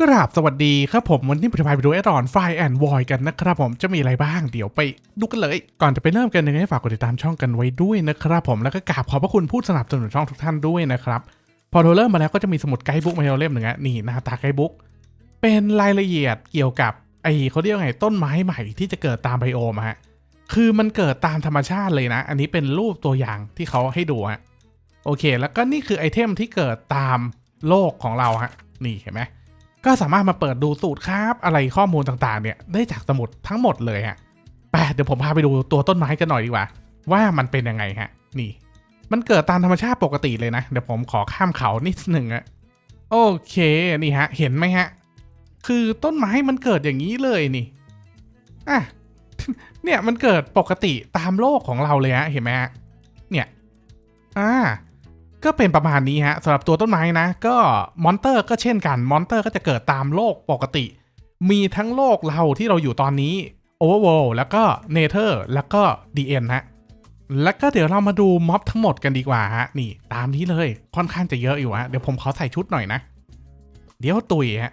กราบสวัสดีครับผมวันนี้ผมจะพาไปดูแอดออนไฟแอนด์วอยกันนะครับผมจะมีอะไรบ้างเดี๋ยวไปดูกันเลย ก่อนจะไปเริ่มกันยังไงฝากกดติดตามช่องกันไว้ด้วยนะครับผมแล้วก็กราบขอบพระคุณผู้สนับสนุนช่องทุกท่านด้วยนะครับพอเราเริ่มมาแล้วก็จะมีสมุดไกด์บุ๊กมาให้เราเล่มหนึ่งอะนี่หน้าตาไกด์บุ๊กเป็นรายละเอียดเกี่ยวกับไอ้เขาเรียกไงต้นไม้ใหม่ที่จะเกิดตามไบโอมฮะคือมันเกิดตามธรรมชาติเลยนะ อันนี้เป็นรูปตัวอย่างที่เขาให้ดูฮะโอเค แล้วก็นี่คือไอเทมที่เกิดตามโลกของเราฮะนี่เห็นไหม ก็สามารถมาเปิดดูสูตรครับ อะไรข้อมูลต่างๆ เนี่ยได้จากสมุดทั้งหมดเลยฮะไปเดี๋ยวผมพาไปดูตัวต้นไม้กันหน่อยดีกว่า ว่ามันเป็นยังไงฮะ นี่ มันเกิดตามธรรมชาติปกติเลยนะ เดี๋ยวผมขอข้ามเขานิดหนึ่งอะโอเคนี่ฮะ เห็นไหมฮะ คือต้นไม้มันเกิดอย่างนี้เลยนี่อะเนี่ยมันเกิดปกติตามโลกของเราเลยฮะเห็นไหมฮะเนี่ยอ่า ก็เป็นประมาณนี้ฮะสำหรับตัวต้นไม้นะ ก็มอนเตอร์ก็เช่นกันมอนเตอร์ก็จะเกิดตามโลกปกติ มีทั้งโลกเราที่เราอยู่ตอนนี้ Overworld แล้วก็เนเธอร์แล้วก็ DN ฮะแล้วก็เดี๋ยวเรามาดูม็อบทั้งหมดกันดีกว่าฮะนี่ตามนี้เลยค่อนข้างจะเยอะอยู่ฮะเดี๋ยวผมขอใส่ชุดหน่อยนะ เดี๋ยวตุยฮะ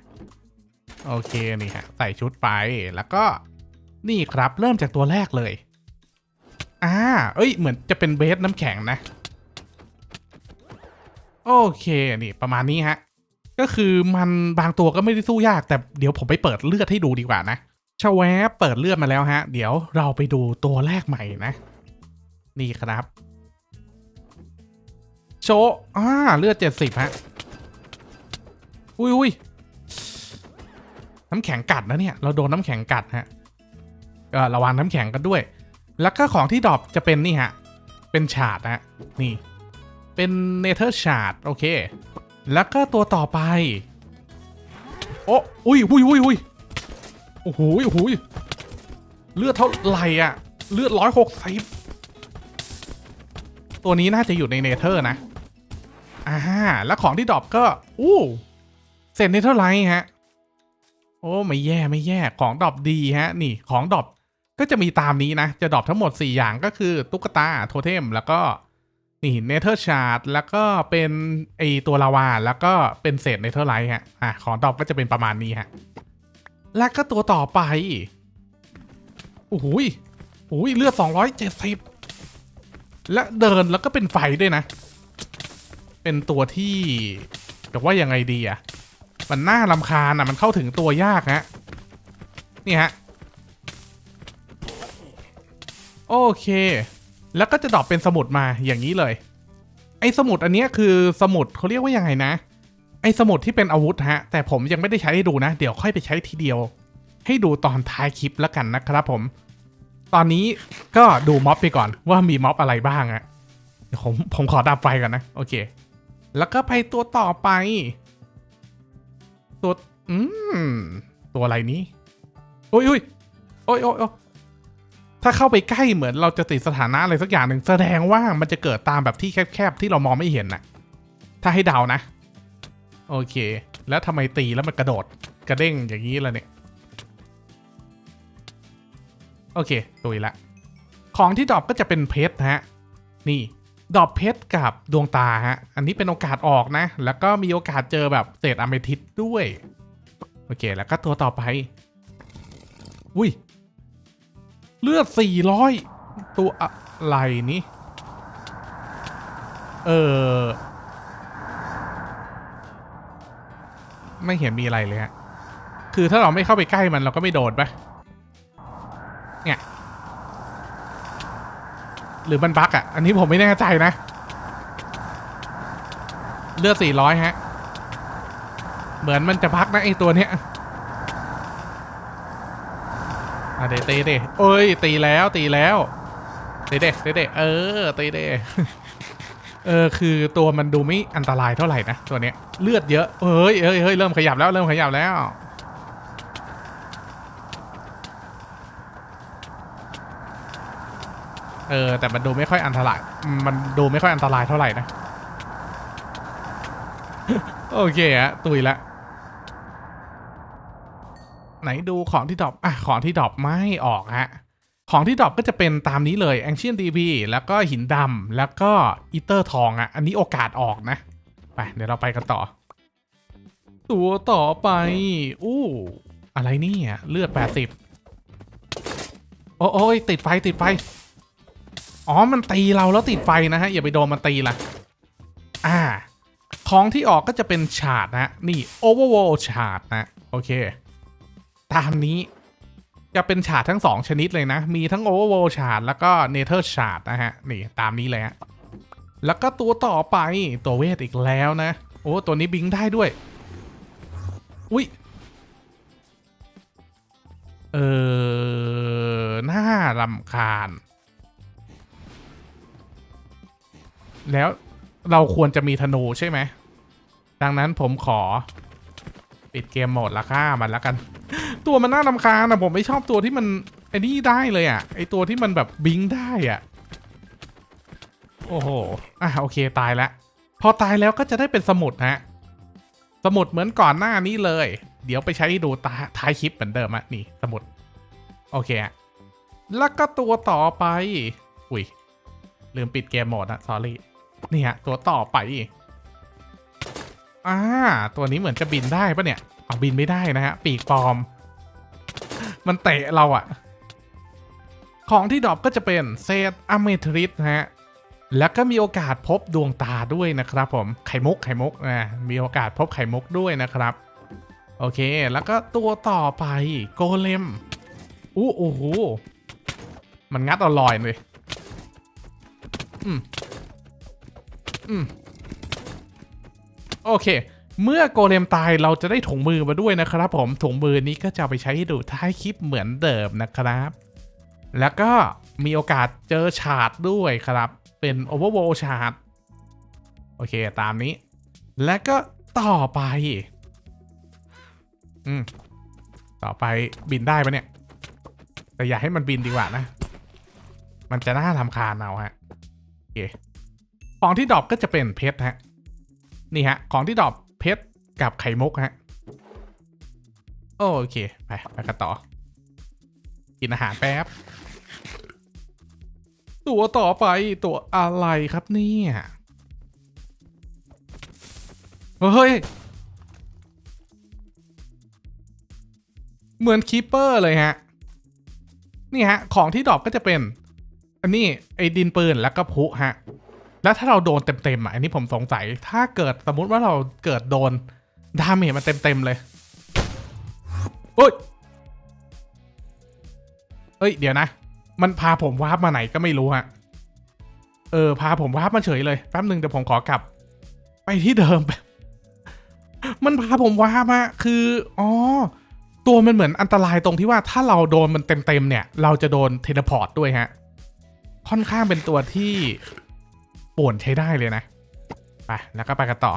โอเคนี่ฮะใส่ชุดไปแล้วก็นี่ครับเริ่มจากตัวแรกเลยอ่าเอ้ยเหมือนจะเป็นเบสน้ำแข็งนะ โอเคนี่ประมาณนี้ฮะ ก็คือมันบางตัวก็ไม่ได้สู้ยาก แต่เดี๋ยวผมไปเปิดเลือดให้ดูดีกว่านะชาแวบเปิดเลือดมาแล้วฮะ เดี๋ยวเราไปดูตัวแรกใหม่นะ นี่ครับ โชว์อ่าเลือดเจ็ดสิบฮะ อุ้ยอุ้ยน้ำแข็งกัดนะเนี่ย เราโดนน้ำแข็งกัดฮะก็ระวังน้ำแข็งกันด้วย แล้วก็ของที่ดรอปจะเป็นนี่ฮะ เป็นฉาดฮะ นี่ เป็นเนเธอร์ชาร์ดโอเค แล้วก็ตัวต่อไป โอ้อุ้ยอุ้ยอุ้ยอุ้ยโอ้โหโอ้โหเลือดเท่าไหร่อะ เลือดร้อยหกสิบตัวนี้น่าจะอยู่ในเนเธอร์นะอ่าแล้วของที่ดรอปก็ อู้เสร็จเนเธอร์ไลท์ฮะ โอ้ไม่แย่ไม่แย่ของดรอปดีฮะ นี่ของดรอปก็จะมีตามนี้นะ จะดรอปทั้งหมด 4 อย่างก็คือ ตุ๊กตาโทเทม แล้วก็ นี่เนเธอร์ชาร์ดแล้วก็เป็นไอตัวลาวาแล้วก็เป็นเศษเนเธอร์ไลท์ฮะอะของดรอปก็จะเป็นประมาณนี้ฮะแล้วก็ตัวต่อไปโอ้โหยโอ้หยเลือด270 และเดินแล้วก็เป็นไฟด้วยนะ เป็นตัวที่แต่ว่ายังไงดีอะมันน่าลำคาญอะมันเข้าถึงตัวยากฮะนี่ฮะ โอเค แล้วก็จะดรอปเป็นสมุดมาอย่างนี้เลย ไอ้สมุดอันนี้คือสมุดเขาเรียกว่ายังไงนะ ไอ้สมุดที่เป็นอาวุธฮะ แต่ผมยังไม่ได้ใช้ให้ดูนะ เดี๋ยวค่อยไปใช้ทีเดียว ให้ดูตอนท้ายคลิปแล้วกันนะครับผม ตอนนี้ก็ดูม็อบไปก่อนว่ามีม็อบอะไรบ้างอะผมผมขอดับไฟก่อนนะ โอเค แล้วก็ไปตัวต่อไป ตัว อืม ตัวอะไรนี้อุ้ยอุ้ยโอ้ยโอ้ยโอ้ย ถ้าเข้าไปใกล้เหมือนเราจะติดสถานะอะไรสักอย่างหนึ่งแสดงว่ามันจะเกิดตามแบบที่แคบๆที่เรามองไม่เห็นน่ะถ้าให้เดานะ โอเค แล้วทำไมตีแล้วมันกระโดดกระเด้งอย่างนี้ล่ะเนี่ย โอเคตุยละ ของที่ดรอปก็จะเป็นเพชรฮะ นี่ดอปเพชรกับดวงตาฮะ อันนี้เป็นโอกาสออกนะ แล้วก็มีโอกาสเจอแบบเศษอะเมทิสต์ด้วย โอเค แล้วก็ตัวต่อไป อุ้ย เลือด400ตัวอะไรนี่เออ ไม่เห็นมีอะไรเลยฮะ คือถ้าเราไม่เข้าไปใกล้มันเราก็ไม่โดนปะเนี่ย หรือมันบั๊กอะ อันนี้ผมไม่แน่ใจนะ เลือด400ฮะ เหมือนมันจะพักนะไอตัวเนี้ย อะเดเตเดโอ้ย ตีแล้วตีแล้วเตเดเตเดเออตีเดเออคือตัวมันดูไม่อันตรายเท่าไหร่นะตัวเนี้ยเลือดเยอะเอ้ยเอ้ยเฮ้ยเริ่มขยับแล้วเริ่มขยับแล้วเออแต่มันดูไม่ค่อยอันตราย มันดูไม่ค่อยอันตรายเท่าไหร่นะ โอเคฮะตุยละ ไหนดูของที่ดรอปอะของที่ดรอปไม่ออกฮะของที่ดรอปก็จะเป็นตามนี้เลย Ancient DB แล้วก็หินดำแล้วก็อีเตอร์ทองอะ อันนี้โอกาสออกนะ ไป เดี๋ยวเราไปกันต่อ ตัวต่อไป อู้ อะไรนี่เลือด 80 โอ้โอ้ยติดไฟติดไฟ อ๋อ มันตีเราแล้วติดไฟนะฮะ อย่าไปโดนมันตีละอ่า ของที่ออกก็จะเป็นฉาดนะ นี่ Overwall ฉาดนะ โอเค ตามนี้จะเป็นฉาดทั้งสองชนิดเลยนะ มีทั้ง Overwall ฉาดแล้วก็ Nether ฉาดนะฮะ นี่ตามนี้เลยฮะ แล้วก็ตัวต่อไปตัวเวทอีกแล้วนะ โอ้ ตัวนี้บิงได้ด้วย อุ้ย เออน่ารำคาญ แล้วเราควรจะมีธนูใช่ไหม ดังนั้นผมขอ ปิดเกมโหมดละค่ามันแล้วกัน ตัวมันน่ารำคาญนะผมไม่ชอบตัวที่มันไอ้นี่ได้เลยอะไอตัวที่มันแบบบิงได้อะโอ้โหอะโอเคตายแล้วพอตายแล้วก็จะได้เป็นสมุดฮะสมุดเหมือนก่อนหน้านี้เลย เดี๋ยวไปใช้ดูตาท้ายคลิปเหมือนเดิมอะนี่สมุด โอเคอะแล้วก็ตัวต่อไป อุ้ยลืมปิดเกมโหมดอะ sorry นี่ฮะตัวต่อไปอ่าตัวนี้เหมือนจะบินได้ปะเนี่ยเอาบินไม่ได้นะฮะปีกปลอม มันเตะเราอะของที่ดรอปก็จะเป็นเซตอะเมทริสนะฮะ แล้วก็มีโอกาสพบดวงตาด้วยนะครับผม ไข่มุกไข่มุกอ่ามีโอกาสพบไข่มุกด้วยนะครับ โอเค แล้วก็ตัวต่อไปโกเลมอู้โอ้โห มันงัดเอาลอยเลย อืม อืม โอเค เมื่อโกเลมตายเราจะได้ถุงมือมาด้วยนะครับผมถุงมือนี้ก็จะไปใช้ดูท้ายคลิปเหมือนเดิมนะครับ แล้วก็มีโอกาสเจอฉาดด้วยครับ เป็น Overwall ฉาดโอเคตามนี้ และก็ต่อไป อืม ต่อไปบินได้ปะเนี่ย แต่อย่าให้มันบินดีกว่านะ มันจะน่าทำคาญเอาฮะ โอเค ของที่ดรอปก็จะเป็นเพชรฮะ นี่ฮะ ของที่ดรอป เพชรกับไข่มุกฮะ โอเค ไปไปกันต่อ กินอาหารแป๊บ ตัวต่อไปตัวอะไรครับเนี่ยเฮ้ย เหมือนคีเปอร์เลยฮะ นี่ฮะ ของที่ดรอปก็จะเป็น อันนี้ไอ้ดินปืนแล้วก็พลุฮะ แล้วถ้าเราโดนเต็มๆอะอันนี้ผมสงสัย ถ้าเกิดสมมุติว่าเราเกิดโดนดาเมจมันเต็มๆเลยเอ้ยเอ้ย เดี๋ยวนะ มันพาผมวาร์ปมาไหนก็ไม่รู้ฮะ เออ พาผมวาร์ปมาเฉยเลยแป๊บหนึ่งเดี๋ยวผมขอกลับ ไปที่เดิม มันพาผมวาร์ปมาคือ อ๋อ ตัวมันเหมือนอันตรายตรงที่ว่าถ้าเราโดนมันเต็มๆเนี่ย เราจะโดนเทเลพอร์ตด้วยฮะ ค่อนข้างเป็นตัวที่ ป่วนใช้ได้เลยนะ ไป แล้วก็ไปกันต่อ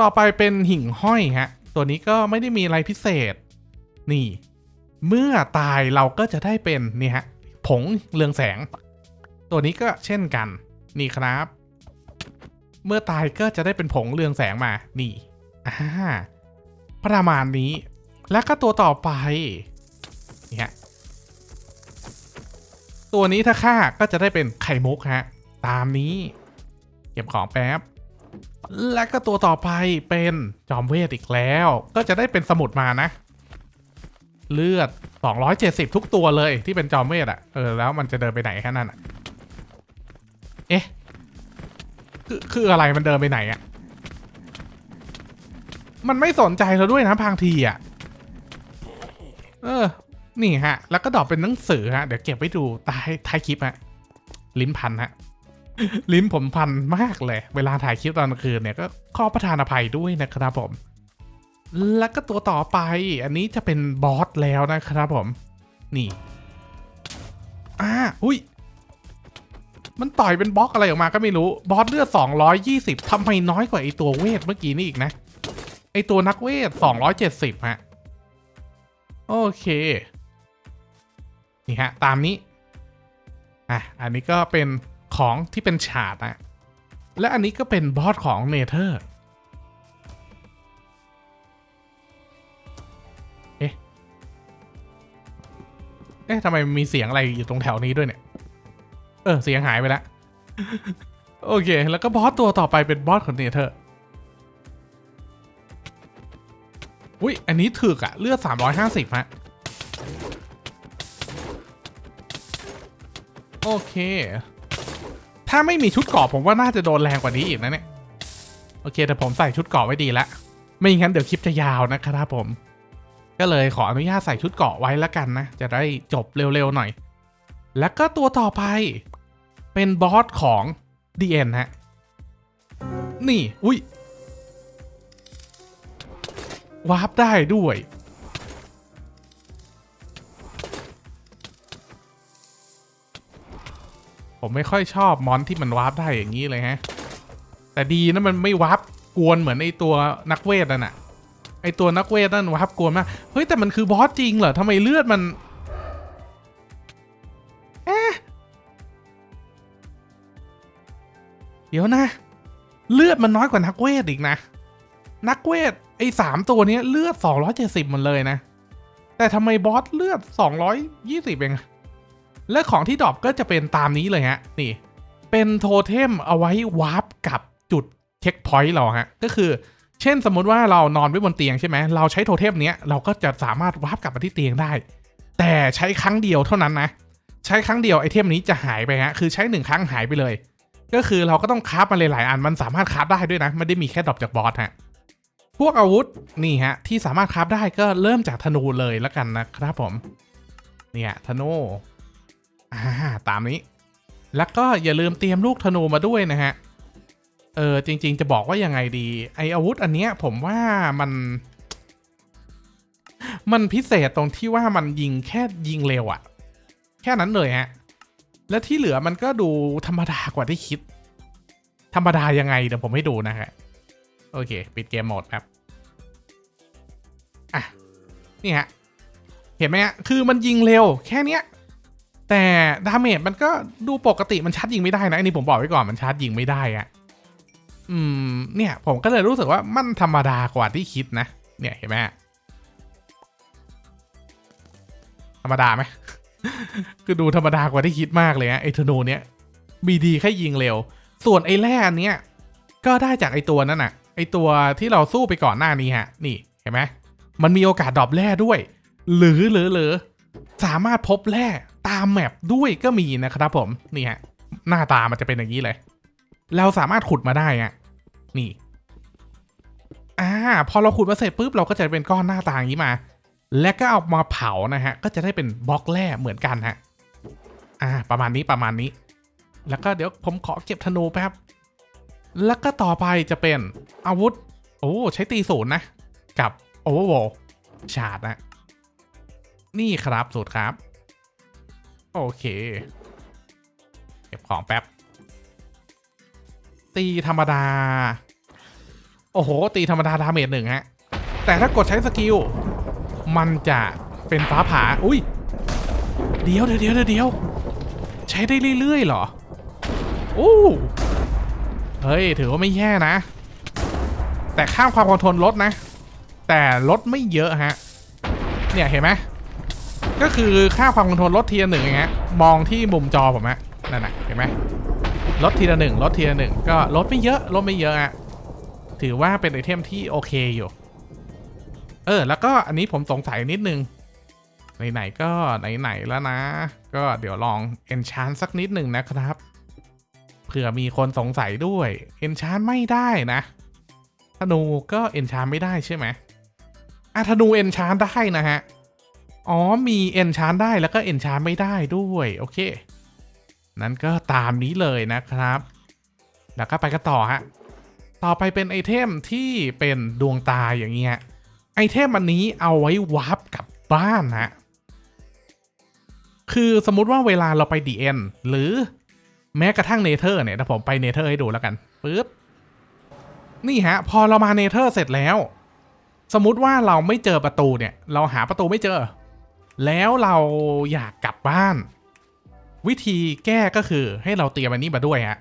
ต่อไปเป็นหิ่งห้อยฮะ ตัวนี้ก็ไม่ได้มีอะไรพิเศษ นี่ เมื่อตายเราก็จะได้เป็นนี่ฮะ ผงเรืองแสง ตัวนี้ก็เช่นกัน นี่ครับ เมื่อตายก็จะได้เป็นผงเรืองแสงมา นี่อ่าประมาณนี้ แล้วก็ตัวต่อไป นี่ฮะ ตัวนี้ถ้าฆ่าก็จะได้เป็นไข่มุกฮะ ตามนี้ เก็บของแป๊บ และก็ตัวต่อไปเป็นจอมเวทอีกแล้ว ก็จะได้เป็นสมุดมานะ เลือด 270 ทุกตัวเลยที่เป็นจอมเวทอะเออแล้วมันจะเดินไปไหนแค่นั้นอะเอ๊ะคือคืออะไรมันเดินไปไหนอะมันไม่สนใจเราด้วยนะบางทีอะเออ นี่ฮะ แล้วก็ดอปเป็นหนังสือฮะ เดี๋ยวเก็บไว้ดูใต้ท้ายคลิปฮะ ลิ้นพันฮะ ลิ้นผมพันมากเลย เวลาถ่ายคลิปตอนกลางคืนเนี่ยก็ขอประทานอภัยด้วยนะครับผม แล้วก็ตัวต่อไป อันนี้จะเป็นบอสแล้วนะครับผม นี่อ่าอุ้ย มันต่อยเป็นบล็อกอะไรออกมาก็ไม่รู้ บอสเลือด 220ทำไมน้อยกว่าไอตัวเวทเมื่อกี้นี่อีกนะ ไอตัวนักเวท 270 ฮะ โอเค นี่ฮะ ตามนี้ อะ อันนี้ก็เป็น ของที่เป็นฉาดนะและอันนี้ก็เป็นบอสของเนเธอร์เอ๊ะเอ๊ะทำไมมีเสียงอะไรอยู่ตรงแถวนี้ด้วยเนี่ย เออ เสียงหายไปแล้วโอเค แล้วก็บอสตัวต่อไปเป็นบอสของเนเธอร์อันนี้ถึกอะเลือด 350 ฮะ โอเค ถ้าไม่มีชุดเกราะผมว่าน่าจะโดนแรงกว่านี้อีกนะเนี่ย โอเคแต่ผมใส่ชุดเกราะไว้ดีล้วไม่งั้นเดี๋ยวคลิปจะยาวนะครับผม ก็เลยขออนุญาตใส่ชุดเกราะไว้แล้วกันนะ จะได้จบเร็วๆหน่อย แล้วก็ตัวต่อไป เป็นบอสของ DN ฮะ นี่ อุ้ยวาร์ปได้ด้วย ผมไม่ค่อยชอบมอนที่มันวาร์ปได้อย่างนี้เลยฮะ แต่ดีนะมันไม่วาร์ปกวนเหมือนไอตัวนักเวทนั่นน่ะไอตัวนักเวทนั่นวาร์ปกวนมาก เฮ้ยแต่มันคือบอสจริงเหรอทำไมเลือดมันเอ๊ะเดี๋ยวนะ เลือดมันน้อยกว่านักเวทอีกนะ นักเวทไอ้สามตัวนี้เลือด270หมันเลยนะ แต่ทำไมบอสเลือด220เองอะ และของที่ดรอปก็จะเป็นตามนี้เลยฮะ นี่ เป็นโทเทมเอาไว้วาร์ปกับจุดเช็คพอยต์เราฮะ ก็คือ เช่นสมมุติว่าเรานอนไว้บนเตียงใช่ไหม เราใช้โทเทมเนี้ยเราก็จะสามารถวาร์ปกลับมาที่เตียงได้ แต่ใช้ครั้งเดียวเท่านั้นนะ ใช้ครั้งเดียวไอเทมนี้จะหายไปฮะ คือใช้หนึ่งครั้งหายไปเลย ก็คือเราก็ต้องคราฟมาหลายๆอัน มันสามารถคราฟได้ด้วยนะ ไม่ได้มีแค่ดรอปจากบอสฮะ พวกอาวุธนี่ฮะที่สามารถคราฟได้ก็เริ่มจากธนูเลยแล้วกันนะครับผม เนี่ยธนู อ่าตามนี้ แล้วก็อย่าลืมเตรียมลูกธนูมาด้วยนะฮะ เออจริง ๆ จะบอกว่ายังไงดี ไออาวุธอันเนี้ย ผมว่ามัน มันพิเศษตรงที่ว่ามันยิงแค่ยิงเร็วอะแค่นั้นเลยฮะ และที่เหลือมันก็ดูธรรมดากว่าที่คิด ธรรมดายังไงเดี๋ยวผมให้ดูนะฮะ โอเค ปิดเกมโหมดครับอะนี่ฮะ เห็นไหมฮะ คือมันยิงเร็ว แค่เนี้ย แต่ดาเมจมันก็ดูปกติมันชาร์จยิงไม่ได้นะอันนี้ผมบอกไว้ก่อนมันชาร์จยิงไม่ได้อะอืม เนี่ย ผมก็เลยรู้สึกว่ามันธรรมดากว่าที่คิดนะ เนี่ยเห็นไหมธรรมดาไหมคือดูธรรมดากว่าที่คิดมากเลยฮะไอ้ธนูเนี้ยมีดีแค่ยิงเร็ว ส่วนไอ้แร่อันเนี้ยก็ได้จากไอ้ตัวนั้นน่ะ ไอ้ตัวที่เราสู้ไปก่อนหน้านี้ฮะ นี่เห็นไหมมันมีโอกาสดรอปแร่ด้วย หรือหรือหรือสามารถพบแร่ ตามแมปด้วยก็มีนะครับผมนี่ฮะหน้าตามันจะเป็นอย่างนี้เลย เราสามารถขุดมาได้อะนี่อ่าพอเราขุดมาเสร็จปุ๊บเราก็จะเป็นก้อนหน้าตาอย่างนี้มา และก็เอามาเผานะฮะ ก็จะได้เป็นบล็อกแร่เหมือนกันฮะอ่า ประมาณนี้ประมาณนี้ แล้วก็เดี๋ยวผมขอเก็บธนูแป๊บแล้วก็ต่อไปจะเป็นอาวุธ โอ้ใช้ตีศูนย์นะ กับโอเวอร์โวชาร์ดนะ นี่ครับสูตรครับ โอเค เก็บของแป๊บ ตีธรรมดา โอ้โห ตีธรรมดาดาเมจหนึ่งฮะ แต่ถ้ากดใช้สกิล มันจะเป็นฟ้าผ่า อุ้ย เดี๋ยวเดี๋ยวเดี๋ยวเดี๋ยว ใช้ได้เรื่อยๆเหรอโอ้เฮ้ย ถือว่าไม่แย่นะ แต่ข้ามความคอนโทรลลดนะ แต่ลดไม่เยอะฮะ เนี่ยเห็นไหม ก็คือค่าความคอนโทรลลดทีละหนึ่งอย่างเงี้ยมองที่มุมจอผมอะนั่นน่ะเห็นไหมลดทีละหนึ่งลดทีละหนึ่งก็ลดไม่เยอะลดไม่เยอะอะถือว่าเป็นไอเทมที่โอเคอยู่ เออ แล้วก็อันนี้ผมสงสัยนิดนึง ไหนๆก็ไหนๆแล้วนะ ก็เดี๋ยวลอง enchant สักนิดหนึ่งนะครับเผื่อมีคนสงสัยด้วย enchant ไม่ได้นะธนูก็ enchant ไม่ได้ใช่ไหมอะธนู enchant ได้นะฮะ อ๋อมี enchant ได้แล้วก็ enchant ไม่ได้ด้วย โอเค นั้นก็ตามนี้เลยนะครับ แล้วก็ไปกันต่อฮะ ต่อไปเป็นไอเทมที่เป็นดวงตาอย่างเงี้ย ไอเทมอันนี้เอาไว้วาร์ปกลับบ้านฮะ คือสมมุติว่าเวลาเราไป DN หรือแม้กระทั่งเนเธอร์เนี่ยถ้าผมไปเนเธอร์ให้ดูแล้วกันปึ๊บนี่ฮะ พอเรามาเนเธอร์เสร็จแล้ว สมมุติว่าเราไม่เจอประตูเนี่ย เราหาประตูไม่เจอ แล้วเราอยากกลับบ้าน วิธีแก้ก็คือให้เราเตรียมอันนี้มาด้วยฮะ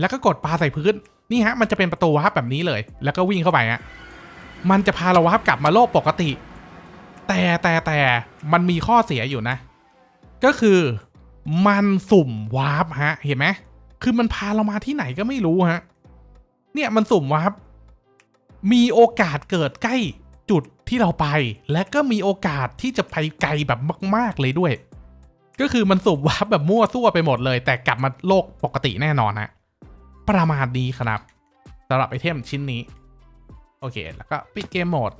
แล้วก็กดปลาใส่พื้นนี่ฮะมันจะเป็นประตูวาร์ปแบบนี้เลย แล้วก็วิ่งเข้าไปฮะมันจะพาเราวาร์ปกลับมาโลกปกติ แต่แต่แต่มันมีข้อเสียอยู่นะ ก็คือมันสุ่มวาร์ปฮะ เห็นไหมคือมันพาเรามาที่ไหนก็ไม่รู้ฮะเนี่ยมันสุ่มวาร์ปมีโอกาสเกิดใกล้ จุดที่เราไป และก็มีโอกาสที่จะไปไกลแบบมาก ๆ เลยด้วย ก็คือมันสุ่มวาร์ปแบบมั่วซั่วไปหมดเลย แต่กลับมาโลกปกติแน่นอนฮะประมาณนี้ครับสำหรับไอเทมชิ้นนี้ โอเค แล้วก็ปิดเกมโหมด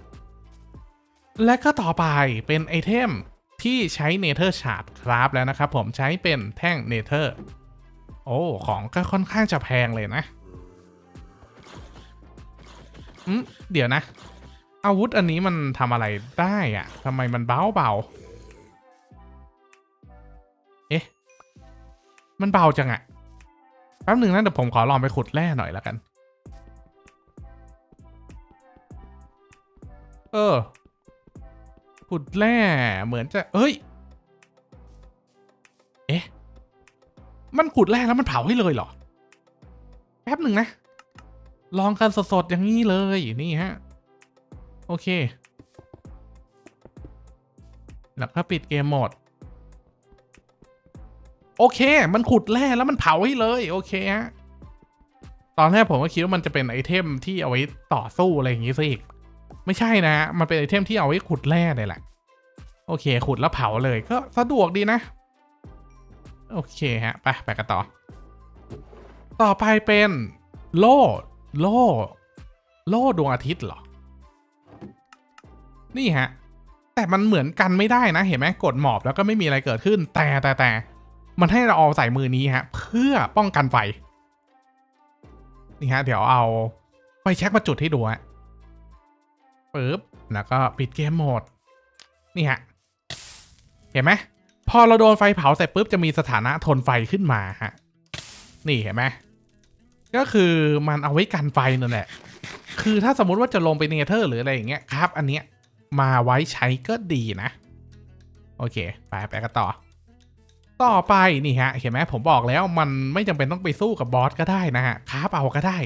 และก็ต่อไปเป็นไอเทมที่ใช้เนเธอร์ชาร์ดครับแล้วนะครับผมใช้เป็นแท่งเนเธอร์โอ้ของก็ค่อนข้างจะแพงเลยนะอืมเดี๋ยวนะ อาวุธอันนี้มันทำอะไรได้อะทำไมมันเบาเบาเอ๊ะ มันเบาจังอะแป๊บหนึ่งนะเดี๋ยวผมขอลองไปขุดแร่หน่อยแล้วกัน เออ ขุดแร่เหมือนจะ เอ้ย เอ๊ะ มันขุดแร่แล้วมันเผาให้เลยเหรอ แป๊บหนึ่งนะ ลองกันสดๆอย่างนี้เลย นี่ฮะ โอเค แล้วก็ปิดเกมโหมด โอเค มันขุดแร่แล้วมันเผาให้เลย โอเคฮะ ตอนแรกผมก็คิดว่ามันจะเป็นไอเทมที่เอาไว้ต่อสู้อะไรอย่างงี้ซะอีก ไม่ใช่นะ มันเป็นไอเทมที่เอาไว้ขุดแร่เลยแหละ โอเค ขุดแล้วเผาเลยก็สะดวกดีนะ โอเคฮะ ไปไปกันต่อ ต่อไปเป็นโล่ โล่ โล่ดวงอาทิตย์เหรอ นี่ฮะ แต่มันเหมือนกันไม่ได้นะ เห็นไหมกดหมอบแล้วก็ไม่มีอะไรเกิดขึ้น แต่แต่แต่มันให้เราเอาใส่มือนี้ฮะ เพื่อป้องกันไฟ นี่ฮะ เดี๋ยวเอาไฟแช็กมาจุดให้ดูฮะปึ๊บแล้วก็ปิดเกมโหมด นี่ฮะ เห็นไหมพอเราโดนไฟเผาเสร็จปุ๊บจะมีสถานะทนไฟขึ้นมาฮะ นี่เห็นไหมก็คือมันเอาไว้กันไฟนั่นแหละ คือถ้าสมมติว่าจะลงไปเนเธอร์หรืออะไรอย่างเงี้ยครับ อันเนี้ย มาไว้ใช้ก็ดีนะ โอเค ไปไปกันต่อ ต่อไปนี่ฮะ เห็นไหมผมบอกแล้วมันไม่จำเป็นต้องไปสู้กับบอสก็ได้นะฮะคราฟเอาก็ได้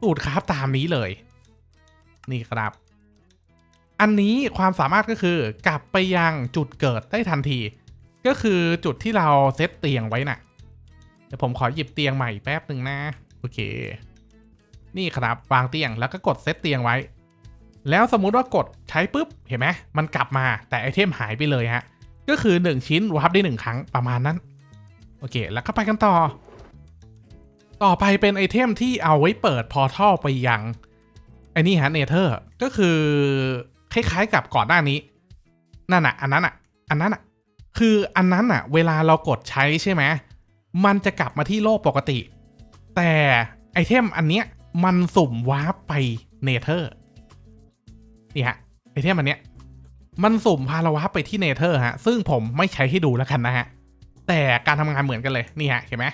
สูตรคราฟตามนี้เลย นี่ครับ อันนี้ความสามารถก็คือกลับไปยังจุดเกิดได้ทันที ก็คือจุดที่เราเซตเตียงไว้น่ะเดี๋ยวผมขอหยิบเตียงใหม่แป๊บหนึ่งนะ โอเค นี่ครับวางเตียงแล้วก็กดเซตเตียงไว้ แล้วสมมุติว่ากดใช้ปุ๊บเห็นไหมมันกลับมาแต่ไอเทมหายไปเลยฮะก็คือ 1 ชิ้นวาร์ปได้ 1 ครั้งประมาณนั้น โอเค แล้วก็ไปกันต่อ ต่อไปเป็นไอเทมที่เอาไว้เปิดพอร์ทัลไปยัง ไอนี่ฮะเนเธอร์ก็คือคล้ายๆกับก่อนหน้านี้ นั่นอะ อันนั้นอะ อันนั้นอะ คืออันนั้นอะ เวลาเรากดใช้ใช่ไหมมันจะกลับมาที่โลกปกติ แต่ไอเทมอันเนี้ยมันสุ่มวาร์ปไปเนเธอร์ นี่ฮะไอเทมอันเนี้ยมันสุ่มพาเราวาร์ปไปที่เนเธอร์ฮะ ซึ่งผมไม่ใช้ให้ดูแล้วกันนะฮะ แต่การทำงานเหมือนกันเลยนี่ฮะเห็นไหม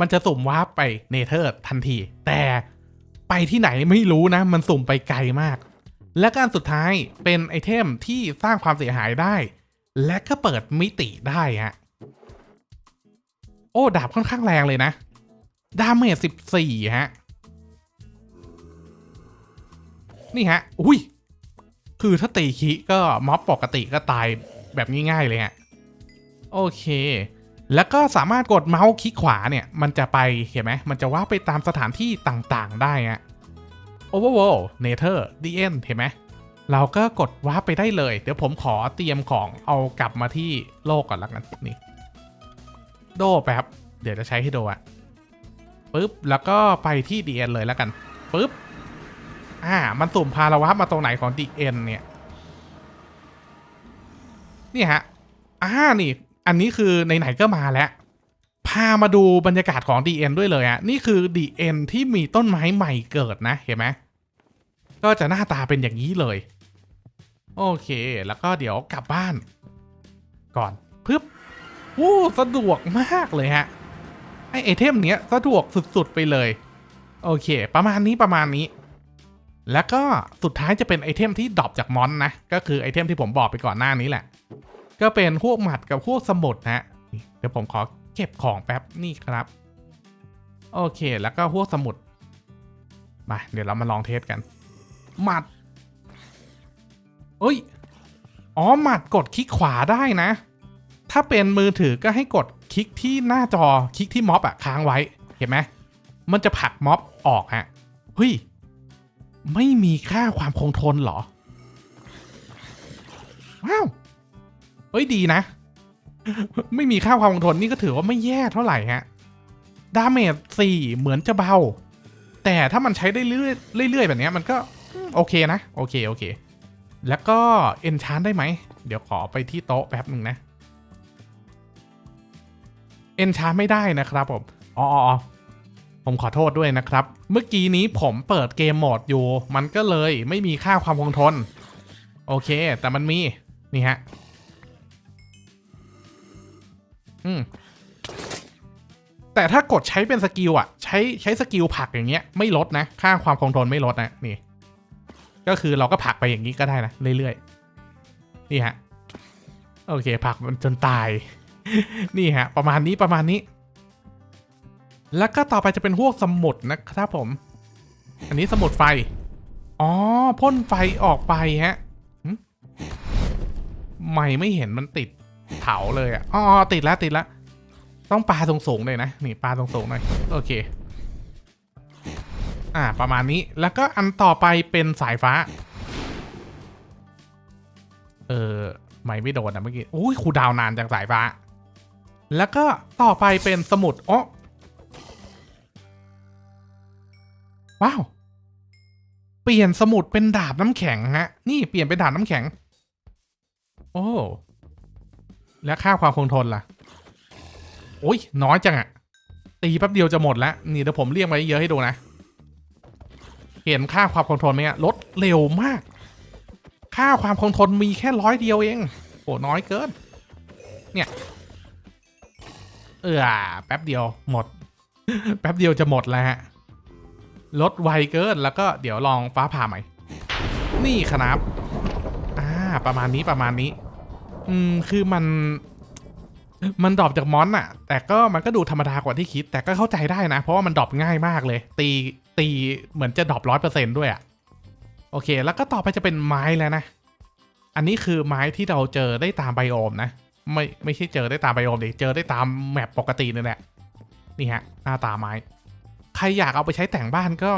มันจะสุ่มวาร์ปไปเนเธอร์ทันที แต่ไปที่ไหนไม่รู้นะ มันสุ่มไปไกลมาก และการสุดท้ายเป็นไอเทมที่สร้างความเสียหายได้ และก็เปิดมิติได้ฮะโอ้ ดาบค่อนข้างแรงเลยนะ ดาเมจสิบสี่ฮะ นี่ฮะ อุ้ย คือถ้าตีคิก็ม็อบปกติก็ตายแบบง่ายๆเลยฮะ โอเค แล้วก็สามารถกดเมาส์คลิกขวาเนี่ย มันจะไปเห็นไหม มันจะว่าไปตามสถานที่ต่างๆ ได้ฮะ Overworld Nether DN เห็นไหม เราก็กดว้าไปได้เลย เดี๋ยวผมขอเตรียมของเอากลับมาที่โลกก่อนละกันนี่ โดแป๊บ เดี๋ยวจะใช้ให้โดอะปึ๊บ แล้วก็ไปที่ DN เลยแล้วกันปึ๊บ อ่า มันสุ่มพาเราวับมาตรงไหนของ DN เนี่ย นี่ฮะ อ่า นี่ อันนี้คือไหนๆก็มาแล้ว พามาดูบรรยากาศของ DN ด้วยเลยอะนี่คือ DN ที่มีต้นไม้ใหม่เกิดนะ เห็นไหม ก็จะหน้าตาเป็นอย่างนี้เลย โอเค แล้วก็เดี๋ยวกลับบ้าน ก่อนปึ๊บวู้สะดวกมากเลยฮะ ไอไอเทมเนี้ยสะดวกสุดๆไปเลย โอเค ประมาณนี้ประมาณนี้ แล้วก็สุดท้ายจะเป็นไอเทมที่ดรอปจากมอนนะ ก็คือไอเทมที่ผมบอกไปก่อนหน้านี้แหละ ก็เป็นพวกหมัดกับพวกสมุดนะฮะเดี๋ยวผมขอเก็บของแป๊บนี่ครับ โอเคแล้วก็พวกสมุด มา เดี๋ยวเรามาลองเทสกัน หมัดเอ้ย อ๋อ หมัดกดคลิกขวาได้นะ ถ้าเป็นมือถือก็ให้กดคลิกที่หน้าจอคลิกที่ม็อบอะค้างไว้ เห็นไหม มันจะผลักม็อบออกฮะเฮ้ย ไม่มีค่าความคงทนเหรอ ว้าว เฮ้ยดีนะ ไม่มีค่าความคงทนนี่ก็ถือว่าไม่แย่เท่าไหร่ฮะ ดาเมจสี่เหมือนจะเบา แต่ถ้ามันใช้ได้เรื่อยๆเรื่อยแบบนี้มันก็ โอเคนะ โอเค โอเค แล้วก็เอนชานได้ไหม เดี๋ยวขอไปที่โต๊ะแป๊บหนึ่งนะ เอนชานไม่ได้นะครับผม อ๋ออ๋ออ๋อ ผมขอโทษด้วยนะครับ เมื่อกี้นี้ผมเปิดเกมโหมดอยู่ มันก็เลยไม่มีค่าความคงทน โอเค แต่มันมี นี่ฮะ อืม แต่ถ้ากดใช้เป็นสกิลอะใช้ใช้สกิลผลักอย่างเงี้ย ไม่ลดนะ ค่าความคงทนไม่ลดนะ นี่ ก็คือเราก็ผลักไปอย่างนี้ก็ได้นะ เรื่อยๆ นี่ฮะ โอเคผลักมันจนตาย นี่ฮะ ประมาณนี้ประมาณนี้ แล้วก็ต่อไปจะเป็นพวกสมุดนะครับผม อันนี้สมุดไฟ อ๋อพ่นไฟออกไปฮะไม่ไม่เห็นมันติดเถาเลยอะ อ๋อติดแล้วติดแล้ว ต้องปลาสูงๆเลยนะ นี่ปลาสูงๆหน่อย โอเค อ่า ประมาณนี้ แล้วก็อันต่อไปเป็นสายฟ้า เออไม่ไม่โดนนะเมื่อกี้ อุ้ยคูดาวนานจากสายฟ้า แล้วก็ต่อไปเป็นสมุดอ๋อ ว้าว เปลี่ยนสมุดเป็นดาบน้ำแข็งฮะ นี่เปลี่ยนเป็นดาบน้ำแข็ง โอ้ แล้วค่าความคงทนล่ะ โอ้ยน้อยจังอะตีแป๊บเดียวจะหมดแล้ว นี่เดี๋ยวผมเรียงไว้เยอะให้ดูนะ เห็นค่าความคงทนไหมลดเร็วมาก ค่าความคงทนมีแค่ร้อยเดียวเอง โอ้น้อยเกิน เนี่ย เออแป๊บเดียวหมด แป๊บเดียวจะหมดแล้วฮะ ลดไวเกินแล้วก็เดี๋ยวลองฟ้าผ่าใหม่ นี่ครับ อ่า ประมาณนี้ประมาณนี้ อืม คือมัน มันดรอปจากมอนอะแต่ก็มันก็ดูธรรมดากว่าที่คิด แต่ก็เข้าใจได้นะ เพราะว่ามันดรอปง่ายมากเลย ตี ตีเหมือนจะดรอปร้อยเปอร์เซ็นด้วยอะโอเค แล้วก็ต่อไปจะเป็นไม้แล้วนะ อันนี้คือไม้ที่เราเจอได้ตามไบโอมนะ ไม่ ไม่ใช่เจอได้ตามไบโอมดิเจอได้ตามแมปปกตินี่แหละ นี่ฮะ หน้าตาไม้ ใครอยากเอาไปใช้แต่งบ้านก็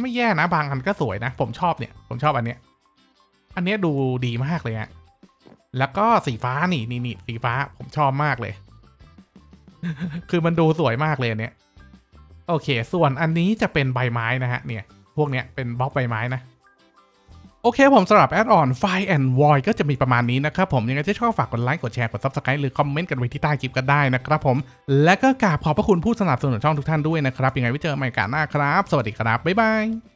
ไม่แย่นะบางอันก็สวยนะ ผมชอบเนี่ย ผมชอบอันเนี้ย อันเนี้ยดูดีมากเลยฮะแล้วก็สีฟ้านี่นี่นี่สีฟ้าผมชอบมากเลย คือมันดูสวยมากเลยเนี่ย โอเค ส่วนอันนี้จะเป็นใบไม้นะฮะ เนี่ย พวกเนี้ยเป็นบล็อกใบไม้นะ โอเคผมสำหรับแอดออนไฟแอนด์วอยก็จะมีประมาณนี้นะครับผมยังไงที่ชอบฝากกดไลค์กดแชร์กด subscribe หรือคอมเมนต์กันไว้ที่ใต้คลิปก็ได้นะครับผม และก็กราบขอบพระคุณผู้สนับสนุนช่องทุกท่านด้วยนะครับยังไงไว้เจอกันใหม่กันหน้าครับ สวัสดีครับ บ๊ายบาย